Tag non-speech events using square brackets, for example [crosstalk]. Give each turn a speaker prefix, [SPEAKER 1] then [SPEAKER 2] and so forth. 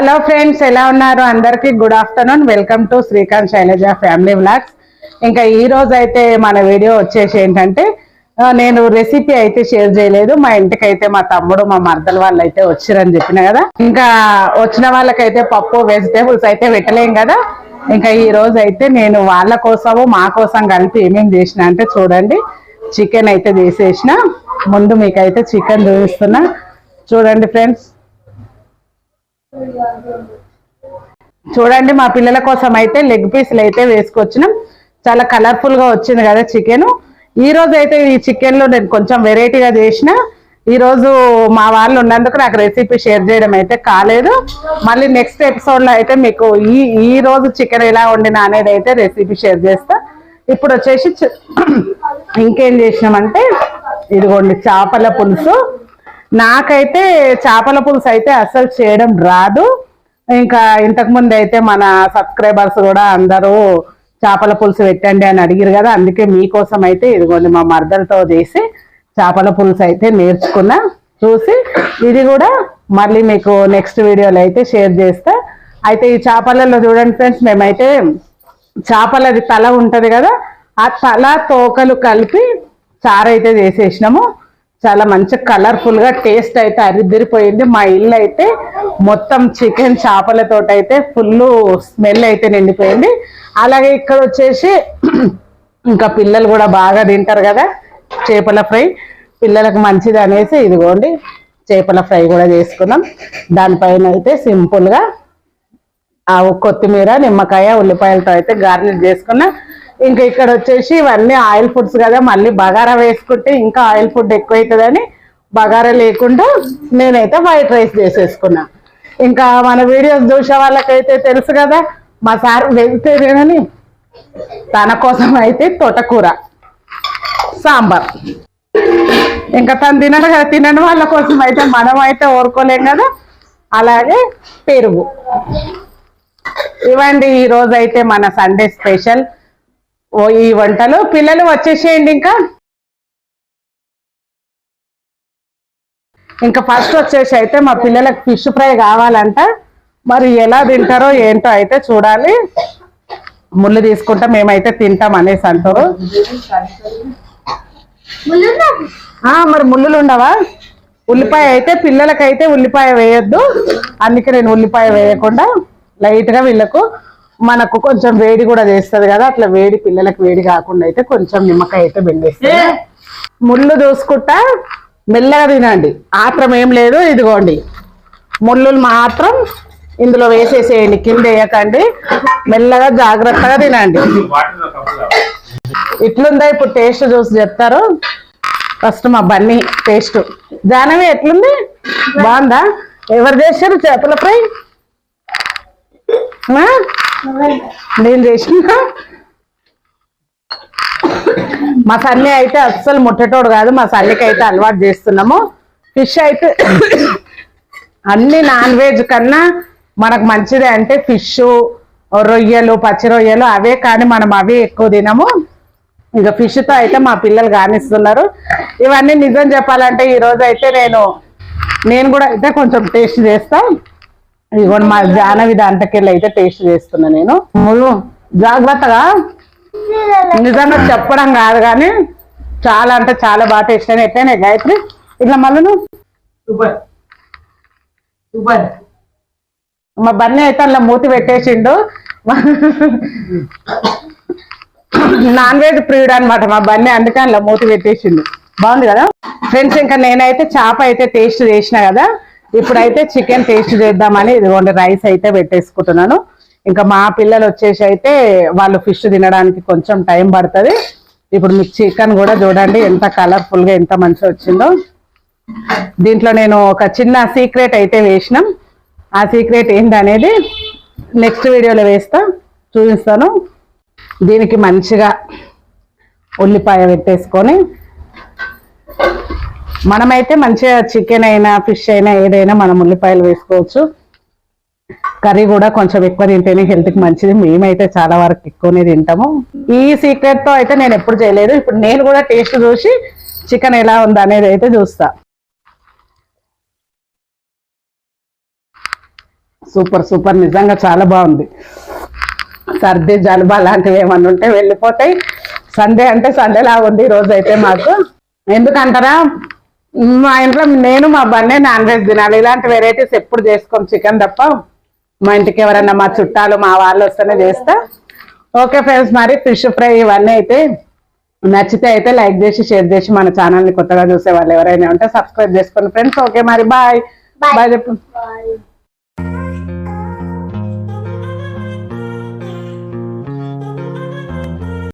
[SPEAKER 1] Hello friends ఎలా ఉన్నారు? అందరికీ good afternoon. Welcome to Srikanth Shailaja family vlogs. ఇంకా ఈ రోజు అయితే మన వీడియో వచ్చేసి ఏంటంటే నేను రెసిపీ అయితే షేర్ చేయలేదు. మా ఇంటికి అయితే మా తమ్ముడు మా మరదల వాళ్ళు అయితే వచ్చిరని చెప్పిన కదా. ఇంకా వచ్చిన వాళ్ళకైతే పప్పు వెజిటేబుల్స్ అయితే పెట్టలేం కదా. ఇంకా ఈ రోజు అయితే నేను వాళ్ళ కోసము మా కోసం కలిపి ఏమేమి చేసిన అంటే చూడండి. చికెన్ అయితే చేసేసిన. ముందు మీకైతే చికెన్ చూపిస్తున్నా. చూడండి ఫ్రెండ్స్. చూడండి మా పిల్లల కోసం అయితే లెగ్ పీసులు అయితే వేసుకొచ్చినాం. చాలా కలర్ఫుల్గా వచ్చింది కదా చికెన్ ఈ రోజు అయితే ఈ చికెన్లో నేను కొంచెం వెరైటీగా చేసిన. ఈ రోజు మా వాళ్ళు ఉన్నందుకు నాకు రెసిపీ షేర్ చేయడం అయితే కాలేదు. మళ్ళీ నెక్స్ట్ ఎపిసోడ్లో అయితే మీకు ఈ ఈ రోజు చికెన్ ఎలా వండినా అనేది అయితే రెసిపీ షేర్ చేస్తా. ఇప్పుడు వచ్చేసి [clears throat] ఇంకేం చేసినామంటే ఇదిగోండి చేపల పులుసు. నాకైతే చేపల పులుసు అయితే అస్సలు చేయడం రాదు. ఇంకా ఇంతకుముందు అయితే మన సబ్స్క్రైబర్స్ కూడా అందరూ చేపల పులుసు పెట్టండి అని అడిగారు కదా అందుకే మీకోసం అయితే ఇదిగోండి మా మర్దలతో చేసి చేపల పులుసు అయితే నేర్చుకున్నా. చూసి ఇది కూడా మళ్ళీ మీకు నెక్స్ట్ వీడియోలో అయితే షేర్ చేస్తా. అయితే ఈ చేపలలో చూడండి ఫ్రెండ్స్ మేమైతే చేపలది తల ఉంటుంది కదా ఆ తల తోకలు కలిపి చారు అయితే చేసేసినాము. చాలా మంచి కలర్ఫుల్గా టేస్ట్ అయితే అరిదిరిపోయింది. మా ఇల్లు అయితే మొత్తం చికెన్ చేపలతో అయితే ఫుల్ స్మెల్ అయితే నిండిపోయింది. అలాగే ఇక్కడ వచ్చేసి [clears throat] ఇంకా పిల్లలు కూడా బాగా తింటారు కదా చేపల ఫ్రై. పిల్లలకు మంచిది అనేసి ఇదిగోండి చేపల ఫ్రై కూడా చేసుకున్నాం. దానిపైన అయితే సింపుల్గా ఆ కొత్తిమీర నిమ్మకాయ ఉల్లిపాయలతో అయితే గార్నిష్ చేసుకున్నా ఇంకా ఇక్కడ వచ్చేసి ఇవన్నీ ఆయిల్ ఫుడ్స్ కదా మళ్ళీ బగారా వేసుకుంటే ఇంకా ఆయిల్ ఫుడ్ ఎక్కువ అవుతుందని బగారా లేకుండా నేనైతే వైట్ రైస్ చేసేసుకున్నా. ఇంకా మన వీడియోస్ చూసే వాళ్ళకైతే తెలుసు కదా మా సార్ వెజిటేరియన్ అని తన కోసం అయితే తోటకూర సాంబార్. ఇంకా తను తినడు కదా తినని వాళ్ళ కోసం అయితే మనం అయితే ఓరుకోలేం కదా అలాగే పెరుగు. ఇవ్వండి ఈరోజు అయితే మన సండే స్పెషల్. ఈ వంటలు పిల్లలు వచ్చేసేయండి ఇంకా. ఇంకా ఫస్ట్ వచ్చేసి అయితే మా పిల్లలకు ఫిష్ ఫ్రై కావాలంట. మరి ఎలా తింటారో ఏంటో అయితే చూడాలి. ముళ్ళు తీసుకుంటా మేమైతే తింటాం అనేసి అంటారు. మరి ముళ్ళు ఉండవా? ఉల్లిపాయ అయితే పిల్లలకైతే ఉల్లిపాయ వేయొద్దు. అందుకే నేను ఉల్లిపాయ వేయకుండా లైట్గా వీళ్ళకు మనకు కొంచెం వేడి కూడా చేస్తుంది కదా అట్లా వేడి పిల్లలకు వేడి కాకుండా అయితే కొంచెం నిమ్మకాయ అయితే పిండేస్తుంది ముళ్ళు దూసుకుంటా మెల్లగా తినండి. ఆత్రం ఏం లేదు ఇదిగోండి. ముళ్ళు మాత్రం ఇందులో వేసేసేయండి కింద వేయకండి. మెల్లగా జాగ్రత్తగా తినండి. ఇట్లుందా ఇప్పుడు టేస్ట్ చూసి చెప్తారు? ఫస్ట్ మా బన్నీ టేస్ట్. జానవి ఎట్లుంది? బాగుందా? ఎవరు చేశారు చేపల ఫ్రై? నేను చేసిన మా సన్ని అయితే అస్సలు ముట్టేటోడు కాదు మా సన్నికి అయితే అలవాటు చేస్తున్నాము. ఫిష్ అయితే అన్ని నాన్ వెజ్ కన్నా మనకు మంచిది అంటే ఫిష్ రొయ్యలు పచ్చి రొయ్యలు అవే కానీ మనం అవే ఎక్కువ తినము. ఇక ఫిష్తో అయితే మా పిల్లలు కానిస్తున్నారు ఇవన్నీ నిజం చెప్పాలంటే ఈరోజు అయితే నేను నేను కూడా అయితే కొంచెం టేస్ట్ చేస్తాను ఇదిగోండి మా జానవి దాంట్లోకెళ్ళి అయితే టేస్ట్ చేస్తున్నా నేను. ముళ్ళు జాగ్రత్తగా నిజంగా చెప్పడం కాదు కానీ చాలా అంటే చాలా బాగా టేస్ట్ అయినా ఎట్లయినా గాయత్రి? ఇట్లా మళ్ళీ నువ్వు
[SPEAKER 2] సూపర్. సూపర్.
[SPEAKER 1] మా బన్నీ అయితే అలా మూతి పెట్టేసిండు. నాన్ వెజ్ ప్రియుడు అనమాట మా బన్నీ అందుకే అలా మూతి పెట్టేసిండు. బాగుంది కదా? ఫ్రెండ్స్ ఇంకా నేనైతే చేప అయితే టేస్ట్ చేసిన కదా? ఇప్పుడైతే చికెన్ టేస్ట్ చేద్దామని ఇదిగోండి రైస్ అయితే పెట్టేసుకుంటున్నాను. ఇంకా మా పిల్లలు వచ్చేసి అయితే వాళ్ళు ఫిష్ తినడానికి కొంచెం టైం పడుతుంది. ఇప్పుడు మీకు చికెన్ కూడా చూడండి ఎంత కలర్ఫుల్గా ఎంత మంచిగా వచ్చిందో. దీంట్లో నేను ఒక చిన్న సీక్రెట్ అయితే వేసినాం. ఆ సీక్రెట్ ఏంటనేది నెక్స్ట్ వీడియోలో వేస్తా చూపిస్తాను. దీనికి మంచిగా ఉల్లిపాయ పెట్టేసుకొని మనమైతే మంచిగా చికెన్ అయినా ఫిష్ అయినా ఏదైనా మనం ఉల్లిపాయలు వేసుకోవచ్చు. కర్రీ కూడా కొంచెం ఎక్కువ తింటేనే హెల్త్కి మంచిది. మేమైతే చాలా వరకు ఎక్కువనే తింటాము. ఈ సీక్రెట్తో అయితే నేను ఎప్పుడు చేయలేదు. ఇప్పుడు నేను కూడా టేస్ట్ చూసి చికెన్ ఎలా ఉంది అనేది అయితే చూస్తా. సూపర్ సూపర్ నిజంగా చాలా బాగుంది. సర్ది జలుబా అలాంటివి ఏమన్నా ఉంటే వెళ్ళిపోతాయి. సండే అంటే సండే లాగా ఉంది ఈరోజు అయితే మాకు. ఎందుకంటారా? మా ఇంట్లో నేను మా బండే నాన్ వెజ్ తినాలి. ఇలాంటి వెరైటీస్ ఎప్పుడు చేసుకోం చికెన్ తప్ప మా ఇంటికి ఎవరైనా మా చుట్టాలు మా వాళ్ళు వస్తేనే చేస్తా. ఓకే ఫ్రెండ్స్ మరి ఫిష్ ఫ్రై ఇవన్నీ అయితే నచ్చితే అయితే లైక్ చేసి షేర్ చేసి మన ఛానల్ని కొత్తగా చూసే వాళ్ళు ఎవరైనా ఉంటే సబ్స్క్రైబ్ చేసుకోండి. ఫ్రెండ్స్ ఓకే మరి బాయ్. బాయ్ చెప్పు.